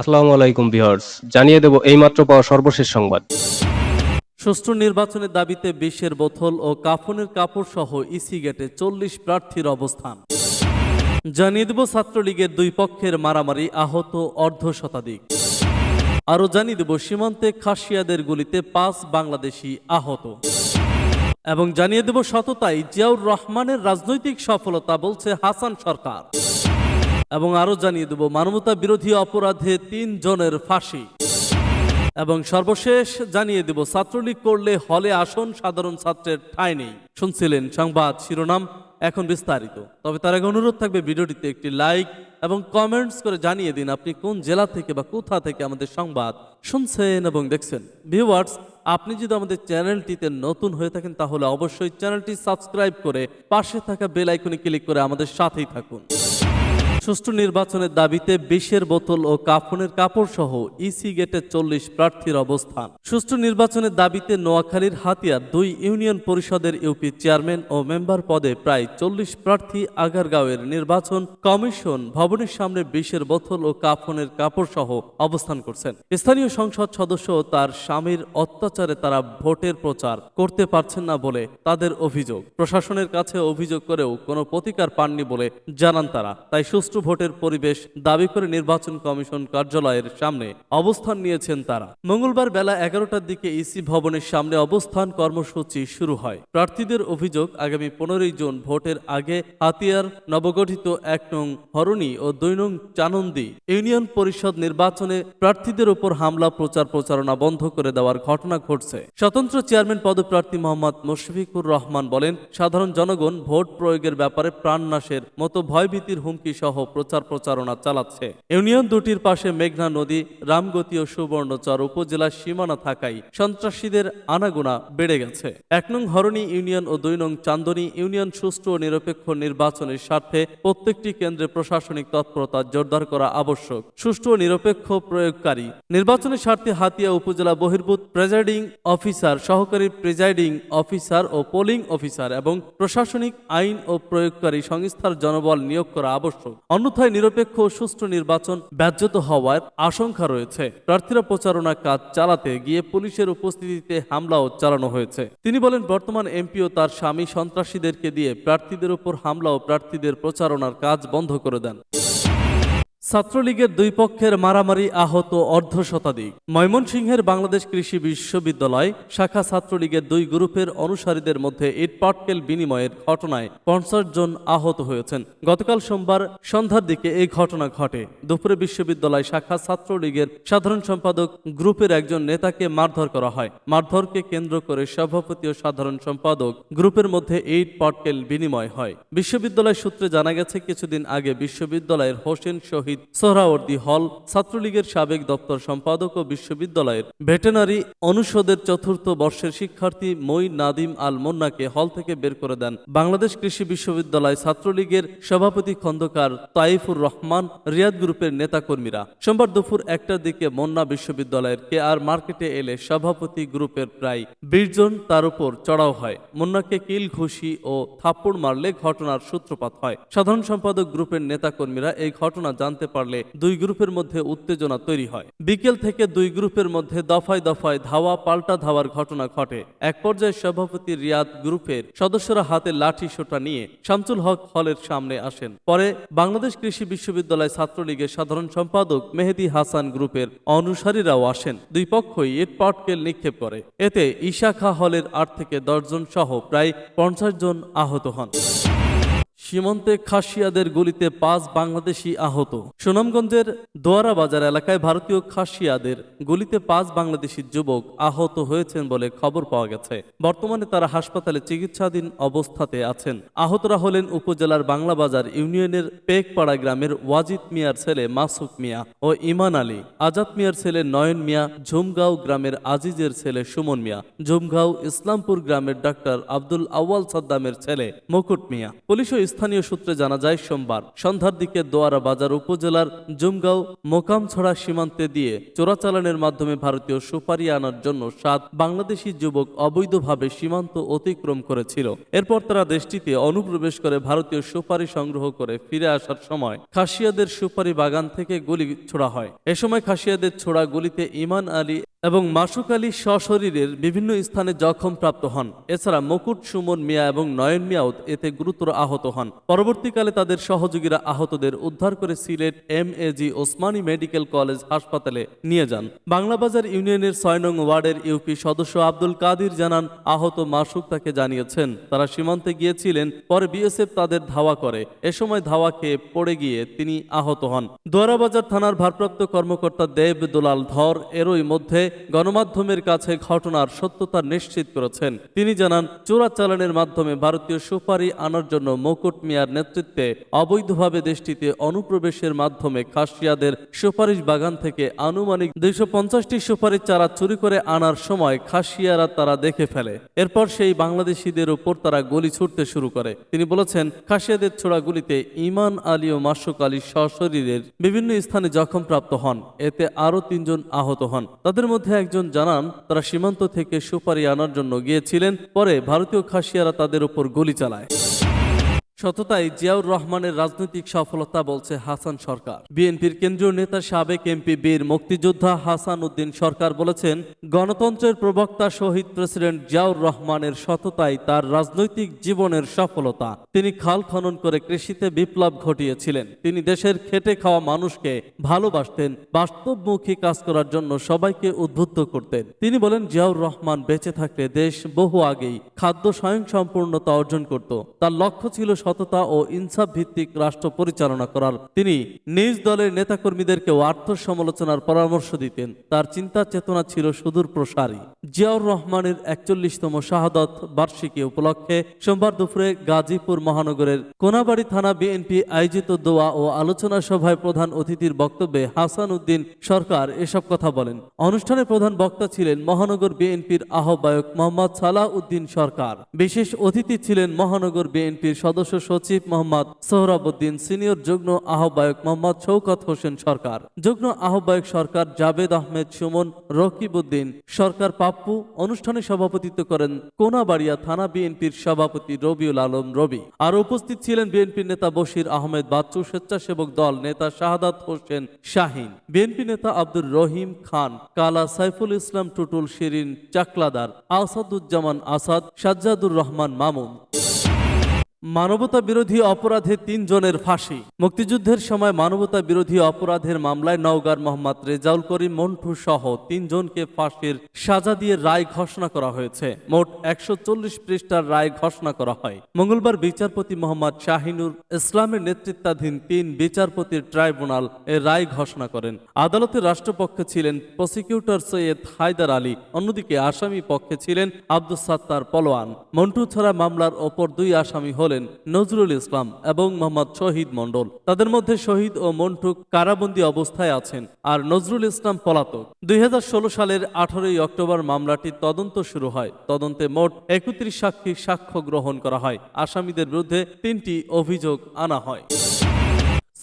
আসসালামু আলাইকুম ভিউয়ার্স, জানিয়ে দেব এইমাত্র পাওয়া সর্বশেষ সংবাদ। সুষ্ঠু নির্বাচনের দাবিতে বিশ্বের বোতল ও কাফনের কাপড় সহ ইসি গেটে চল্লিশ প্রার্থীর অবস্থান। জানিয়ে দেব ছাত্রলীগের দুই পক্ষের মারামারি আহত অর্ধ শতাধিক। আরও জানিয়ে দেব সীমান্তে খাসিয়াদের গুলিতে পাঁচ বাংলাদেশি আহত। এবং জানিয়ে দেব সততাই জিয়াউর রহমানের রাজনৈতিক সফলতা বলছে হাসান সরকার। এবং আরও জানিয়ে দেব, মানবতা বিরোধী অপরাধে তিন জনের ফাঁসি। এবং সর্বশেষ জানিয়ে দেব, ছাত্রলীগ করলে হলে আসন সাধারণ ছাত্রের ঠাঁই নেই। শুনছিলেন সংবাদ শিরোনাম, এখন বিস্তারিত। তবে তার আগে অনুরোধ থাকবে ভিডিওটিতে একটি লাইক এবং কমেন্টস করে জানিয়ে দিন আপনি কোন জেলা থেকে বা কোথা থেকে আমাদের সংবাদ শুনছেন এবং দেখছেন। ভিউয়ার্স, আপনি যদি আমাদের চ্যানেলটিতে নতুন হয়ে থাকেন, তাহলে অবশ্যই চ্যানেলটি সাবস্ক্রাইব করে পাশে থাকা বেল আইকনে ক্লিক করে আমাদের সাথেই থাকুন। সুষ্ঠু নির্বাচনের দাবিতে বিষের বোতল ও কাফনের কাপড় সহ ইসি গেটে চল্লিশ প্রার্থীর অবস্থান। সুষ্ঠু নির্বাচনের দাবিতে নোয়াখালীর হাতিয়ার দুই ইউনিয়ন পরিষদের ইউপি চেয়ারম্যান ও মেম্বার পদে প্রায় চল্লিশ প্রার্থী আগারগাঁওয়ের নির্বাচন কমিশন ভবনের সামনে বিষের বোতল ও কাফনের কাপড় সহ অবস্থান করছেন। স্থানীয় সংসদ সদস্য ও তার স্বামীর অত্যাচারে তারা ভোটের প্রচার করতে পারছেন না বলে তাদের অভিযোগ। প্রশাসনের কাছে অভিযোগ করেও কোনো প্রতিকার পাননি বলে জানান তারা। তাই সুষ্ঠু ভোটের পরিবেশ দাবি করে নির্বাচন কমিশন কার্যালয়ের সামনে অবস্থান নিয়েছেন তারা। মঙ্গলবার বেলা এগারোটার দিকে ইসি ভবনের সামনে অবস্থান কর্মসূচি শুরু হয়। প্রার্থীদের অভিযোগ, আগামী পনেরোই জুন ভোটের আগে হাতিয়ার, নবগঠিত এক নং হরণী ও দুই নং চানন্দি ইউনিয়ন পরিষদ নির্বাচনে প্রার্থীদের উপর হামলা, প্রচার প্রচারণা বন্ধ করে দেওয়ার ঘটনা ঘটছে। স্বতন্ত্র চেয়ারম্যান পদপ্রার্থী মোহাম্মদ মুশফিকুর রহমান বলেন, সাধারণ জনগণ ভোট প্রয়োগের ব্যাপারে প্রাণনাশের মতো ভয়ভীতির হুমকি সহ প্রচার প্রচারণা চালাচ্ছে। ইউনিয়ন দুটির পাশে মেঘনা নদী, রামগতি ও সুবর্ণচর উপজেলার সীমানা থাকায় সন্ত্রাসীদের আনাগোনা বেড়ে গেছে। এক নং হরণী ইউনিয়ন ও দুই নং চান্দনী ইউনিয়ন সুষ্ঠু ও নিরপেক্ষ নির্বাচনের স্বার্থে প্রত্যেকটি কেন্দ্রে প্রশাসনিক তৎপরতা জোরদার করা আবশ্যক। সুষ্ঠু ও নিরপেক্ষ প্রয়োগকারী। নির্বাচনের স্বার্থে হাতিয়া উপজেলা বহির্ভূত প্রেজাইডিং অফিসার, সহকারী প্রেজাইডিং অফিসার ও পোলিং অফিসার এবং প্রশাসনিক আইন ও প্রয়োগকারী সংস্থার জনবল নিয়োগ করা আবশ্যক। অন্যথায় নিরপেক্ষ সুষ্ঠু নির্বাচন ব্যাহত হওয়ার আশঙ্কা রয়েছে। প্রার্থীরা প্রচারণা কাজ চালাতে গিয়ে পুলিশের উপস্থিতিতে হামলাও চালানো হয়েছে। তিনি বলেন, বর্তমান এমপি ও তার স্বামী সন্ত্রাসীদেরকে দিয়ে প্রার্থীদের উপর হামলা ও প্রার্থীদের প্রচারণার কাজ বন্ধ করে দেন। ছাত্রলীগের দুই পক্ষের মারামারি আহত অর্ধ শতাধিক। ময়মনসিংহের বাংলাদেশ কৃষি বিশ্ববিদ্যালয় শাখা ছাত্রলীগের দুই গ্রুপের অনুসারীদের মধ্যে ইট পাটকেল বিনিময়ের ঘটনায় পঞ্চাশ জন আহত হয়েছেন। গতকাল সোমবার সন্ধ্যার দিকে এই ঘটনা ঘটে। দুপুরে বিশ্ববিদ্যালয় শাখা ছাত্রলীগের সাধারণ সম্পাদক গ্রুপের একজন নেতাকে মারধর করা হয়। মারধরকে কেন্দ্র করে সভাপতি ও সাধারণ সম্পাদক গ্রুপের মধ্যে ইট পাটকেল বিনিময় হয়। বিশ্ববিদ্যালয় সূত্রে জানা গেছে, কিছুদিন আগে বিশ্ববিদ্যালয়ের হোসেন শহীদ সোহরাওয়ার্দী হল ছাত্রলীগের সাবেক দপ্তর সম্পাদক ও বিশ্ববিদ্যালয়ের ভেটেনারি অনুষদের চতুর্থ বর্ষের শিক্ষার্থী মই নাদিম আল মোন্নাকে হল থেকে বের করে দেন। বাংলাদেশ কৃষি বিশ্ববিদ্যালয় ছাত্রলীগের সভাপতি খন্দকার তাইফুর রহমান, রিয়াদ গ্রুপের নেতাকর্মীরা। সোমবার দুপুর একটার দিকে মন্না বিশ্ববিদ্যালয়ের কে আর মার্কেটে এলে সভাপতি গ্রুপের প্রায় বিশ জন তার উপর চড়াও হয়। মুন্নাকে কিল ঘুষি ও থাপ্পড় মারলে ঘটনার সূত্রপাত হয়। সাধারণ সম্পাদক গ্রুপের নেতাকর্মীরা এই ঘটনা জানতে পারলে দুই গ্রুপের মধ্যে উত্তেজনা তৈরি হয়। বিকেল থেকে দুই গ্রুপের মধ্যে দফায় দফায় ধাওয়া, পাল্টা ধাওয়ার ঘটনা ঘটে। এক পর্যায়ে সভাপতি রিয়াদ গ্রুপের সদস্যরা হাতে লাঠি সোটা নিয়ে শামসুল হক হলের সামনে আসেন। পরে বাংলাদেশ কৃষি বিশ্ববিদ্যালয় ছাত্রলীগের সাধারণ সম্পাদক মেহেদি হাসান গ্রুপের অনুসারীরাও আসেন। দুই পক্ষই ইট পাটকেল নিক্ষেপ করে। এতে ইশাখা হলের আট থেকে দশজন সহ প্রায় পঞ্চাশ জন আহত হন। সীমান্তে খাসিয়াদের গুলিতে পাঁচ বাংলাদেশি আহত। সুনামগঞ্জের দোয়ারা বাজার এলাকায় ভারতীয় খাসিয়াদের গুলিতে পাঁচ বাংলাদেশি যুবক আহত হয়েছেন বলে খবর পাওয়া গেছে। বর্তমানে তারা হাসপাতালে চিকিৎসাধীন অবস্থাতে আছেন। আহতরা হলেন উপজেলার বাংলা বাজার ইউনিয়নের পেকপাড়া গ্রামের ওয়াজিদ মিয়ার ছেলে মাসুক মিয়া ও ইমান আলী। আজাদ মিয়ার ছেলে নয়ন মিয়া, ঝুমগাঁও গ্রামের আজিজের ছেলে সুমন মিয়া, ঝুমগাঁও ইসলামপুর গ্রামের ডাক্তার আব্দুল আউয়াল সাদ্দামের ছেলে মুকুট মিয়া। পুলিশ ও স্থানীয় সূত্রে জানা যায়, সোমবার সন্ধ্যার দিকে দোয়ারা বাজার উপজেলার জুমগাঁও মোকামছড়া সীমান্তে দিয়ে চোরাচালানের মাধ্যমে ভারতীয় সুপারি আনার জন্য সাত বাংলাদেশি যুবক অবৈধভাবে সীমান্ত অতিক্রম করেছিল। এরপর তারা দেশটিতে অনুপ্রবেশ করে ভারতীয় সুপারি সংগ্রহ করে ফিরে আসার সময় খাসিয়াদের সুপারি বাগান থেকে গুলি ছোড়া হয়। এ সময় খাসিয়াদের ছোড়া গুলিতে ইমান আলী এবং মাসুক আলী সশরীরের বিভিন্ন স্থানে জখম প্রাপ্ত হন। এছাড়া মুকুট, সুমন মিয়া এবং নয়ন মিয়াও এতে গুরুতর আহত হন। পরবর্তীকালে তাদের সহযোগীরা আহতদের উদ্ধার করে Sylhet M A G Osmani medical college হাসপাতালে নিয়ে যান। বাংলাবাজার ইউনিয়নের ছয় নং ওয়ার্ডের ইউপি সদস্য আব্দুল কাদির জানান, আহত মাসুক তাকে জানিয়েছেন, তারা সীমান্তে গিয়েছিলেন, পরে বিএসএফ তাদের ধাওয়া করে। এ সময় ধাওয়া খেয়ে পড়ে গিয়ে তিনি আহত হন। দোয়ারাবাজার থানার ভারপ্রাপ্ত কর্মকর্তা দেব দুলাল ধর এরই মধ্যে গণমাধ্যমের কাছে ঘটনার সত্যতা নিশ্চিত করেছেন। তিনি জানান চোরাচালানের মাধ্যমে ভারতীয় সুপারি আনার জন্য মুকুট মিয়ার নেতৃত্বে অবৈধভাবে দেশটিতে অনুপ্রবেশের মাধ্যমে খাসিয়াদের সুপারিশ বাগান থেকে আনুমানিক দুইশো পঞ্চাশটি সুপারিশ চারা চুরি করে আনার সময় খাসিয়ারা তারা দেখে ফেলে। এরপর সেই বাংলাদেশিদের উপর তারা গুলি ছুটতে শুরু করে। তিনি বলেছেন, খাসিয়াদের ছোড়া গুলিতে ইমান, আলী ও মাসুক আলী সশরীরের বিভিন্ন স্থানে জখমপ্রাপ্ত হন। এতে আরও তিনজন আহত হন। তাদের মধ্যে একজন জানান, তারা সীমান্ত থেকে সুপারি আনার জন্য গিয়েছিলেন, পরে ভারতীয় খাসিয়ারা তাদের উপর গুলি চালায়। সততাই জিয়াউর রহমানের রাজনৈতিক সফলতা বলছে হাসান সরকার। বিএনপির কেন্দ্রীয় নেতা সাবেক এমপি বীর মুক্তিযোদ্ধা হাসান উদ্দিন সরকার বলেছেন, গণতন্ত্রের প্রবক্তা শহীদ প্রেসিডেন্ট জিয়াউর রহমানের সততাই তার রাজনৈতিক জীবনের সফলতা। তিনি খাল খনন করে কৃষিতে বিপ্লব ঘটিয়েছিলেন। তিনি দেশের খেটে খাওয়া মানুষকে ভালোবাসতেন, বাস্তবমুখী কাজ করার জন্য সবাইকে উদ্বুদ্ধ করতেন। তিনি বলেন, জিয়াউর রহমান বেঁচে থাকলে দেশ বহু আগেই খাদ্য স্বয়ংসম্পূর্ণতা অর্জন করত। তার লক্ষ্য ছিল সততা ও ইনসাফ ভিত্তিক রাষ্ট্র পরিচালনা করার। তিনি নিজ দলের নেতাকর্মীদেরকেও আর্থ সমালোচনার পরামর্শ দিতেন। তার চিন্তা চেতনা ছিল সুদূর প্রসারী। জিয়াউর রহমানের একচল্লিশতম শাহাদত বার্ষিকী উপলক্ষে সোমবার দুপুরে গাজীপুর মহানগরের কোনাবাড়ি থানা বিএনপি আয়োজিত দোয়া ও আলোচনা সভায় প্রধান অতিথির বক্তব্যে হাসান উদ্দিন সরকার এসব কথা বলেন। অনুষ্ঠানে প্রধান বক্তা ছিলেন মহানগর বিএনপির আহ্বায়ক মোহাম্মদ সালাহ উদ্দিন সরকার। বিশেষ অতিথি ছিলেন মহানগর বিএনপির সদস্য সচিব মোহাম্মদ সোহরাবুদ্দিন, সিনিয়র যুগ্ম আহ্বায়ক মোহাম্মদ শৌকত হোসেন সরকার, যুগ্ম আহ্বায়ক সরকার জাবেদ আহমেদ সুমন, রকিবউদ্দিন সরকার পাপ্পু অনুষ্ঠানে সভাপতিত্ব করেন কোনাবাড়িয়া থানা বিএনপির সভাপতি রবিউল আলম রবি। আর উপস্থিত ছিলেন বিএনপির নেতা বশির আহমেদ বাচ্চু, স্বেচ্ছাসেবক দল নেতা শাহাদাত হোসেন শাহিন, বিএনপি নেতা আব্দুর রহিম খান, কালা সাইফুল ইসলাম টুটুল শিরিন, চাকলাদার আসাদুজ্জামান আসাদ, সাজ্জাদুর রহমান মামুন। মানবতা বিরোধী অপরাধে তিনজনের ফাঁসি। মুক্তিযুদ্ধের সময় মানবতা বিরোধী অপরাধের মামলায় নওগাঁর মোহাম্মদ রেজাউল করিম মন্টু সহ তিনজনকে ফাঁসির সাজা দিয়ে রায় ঘোষণা করা হয়েছে। মোট একশো চল্লিশ পৃষ্ঠার রায় ঘোষণা করা হয়। মঙ্গলবার বিচারপতি মোহাম্মদ শাহিনুর ইসলামের নেতৃত্বাধীন তিন বিচারপতির ট্রাইব্যুনাল এ রায় ঘোষণা করেন। আদালতের রাষ্ট্রপক্ষে ছিলেন প্রসিকিউটর সৈয়দ হায়দার আলী, অন্যদিকে আসামি পক্ষে ছিলেন আব্দুস সাত্তার পলোয়ান। মন্টু ছাড়া মামলার ওপর দুই আসামি হলেন নজরুল ইসলাম এবং মোহাম্মদ শহীদ মণ্ডল। তাদের মধ্যে শহীদ ও মন্টু কারাবন্দী অবস্থায় আছেন আর নজরুল ইসলাম পলাতক। দুই হাজার ষোলো সালের আঠারোই অক্টোবর মামলাটি তদন্ত শুরু হয়। তদন্তে মোট একত্রিশ সাক্ষী সাক্ষ্য গ্রহণ করা হয়। আসামিদের বিরুদ্ধে তিনটি অভিযোগ আনা হয়।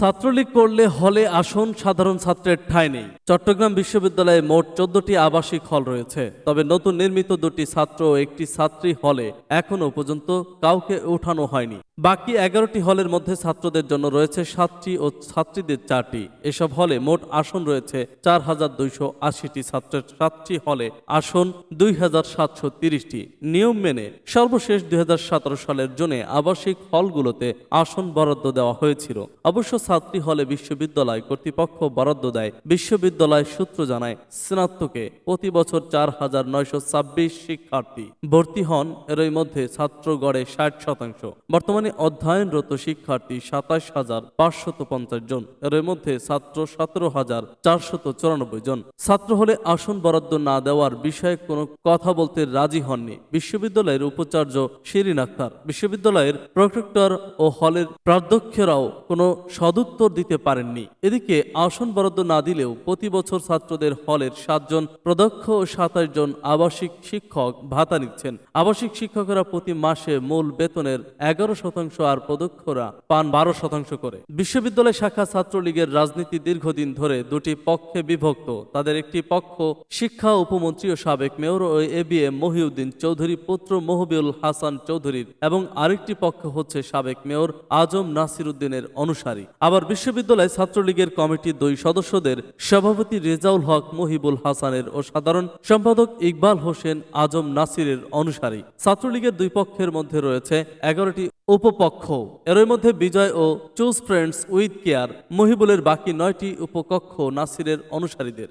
ছাত্রলীগ করলে হলে আসন সাধারণ ছাত্রের ঠাঁই নেই। চট্টগ্রাম বিশ্ববিদ্যালয়ে মোট চোদ্দটি আবাসিক হল রয়েছে, তবে নতুন নির্মিত দুটি ছাত্র ও একটি ছাত্রী হলে এখনও পর্যন্ত কাউকে ওঠানো হয়নি। বাকি এগারোটি হলের মধ্যে ছাত্রদের জন্য রয়েছে সাতটি ও ছাত্রীদের চারটি। এসব হলে মোট আসন রয়েছে চার হাজার দুইশো আশিটি ছাত্রের সাতটি হলে আসন দুই হাজার সাতশো তিরিশটি। নিয়ম মেনে সর্বশেষ দুই হাজার সতেরো সালের জন্য আবাসিক হলগুলোতে আসন বরাদ্দ দেওয়া হয়েছিল। অবশ্য ছাত্রী হলে বিশ্ববিদ্যালয় কর্তৃপক্ষ বরাদ্দ দেয়। বিশ্ববিদ্যালয় সূত্র জানায়, স্নাতকে প্রতি বছর চার হাজার নয়শো ছাব্বিশ শিক্ষার্থী ভর্তি হন। এরই মধ্যে ছাত্র গড়ে ষাট শতাংশ। বর্তমানে অধ্যয়নরত শিক্ষার্থী সাতাশ হাজার পাঁচশত পঞ্চাশ জন। এর মধ্যে ছাত্র সতেরো হাজার চারশত চুরানব্বই জন। ছাত্র হলে আসন বরাদ্দ না দেওয়ার বিষয়ে কোনো কথা বলতে রাজি হননি। বিশ্ববিদ্যালয়ের উপাচার্য শিরিন আক্তার। বিশ্ববিদ্যালয়ের প্রক্টর ও হলের প্রাধ্যক্ষরাও কোনো সদ সদুত্তর দিতে পারেননি। এদিকে আসন বরাদ্দ না দিলেও প্রতি বছর ছাত্রদের হলের সাতজন প্রদক্ষ ও সাতাশ জন আবাসিক শিক্ষক ভাতা নিচ্ছেন। আবাসিক শিক্ষকরা প্রতি মাসে মূল বেতনের এগারো শতাংশ আর প্রদক্ষরা পান বারো শতাংশ করে। বিশ্ববিদ্যালয় শাখা ছাত্রলীগের রাজনীতি দীর্ঘদিন ধরে দুটি পক্ষে বিভক্ত। তাদের একটি পক্ষ শিক্ষা উপমন্ত্রী ও সাবেক mayor O A B M Mohiuddin Chowdhury, পুত্র মহবিউল হাসান চৌধুরীর এবং আরেকটি পক্ষ হচ্ছে সাবেক মেয়র আজম নাসির উদ্দিনের অনুসারী। আবার বিশ্ববিদ্যালয় ছাত্রলীগের কমিটির দুই সদস্যদের সভাপতি রেজাউল হক, মহিবুল হাসানের ও সাধারণ সম্পাদক ইকবাল হোসেন আজম নাসিরের অনুসারী। ছাত্রলীগের দুই পক্ষের মধ্যে রয়েছে এগারোটি উপপক্ষ। এরই মধ্যে বিজয় ও চুজ ফ্রেন্ডস উইথ কেয়ার মহিবুলের বাকি নয়টি উপকক্ষ নাসিরের অনুসারীদের।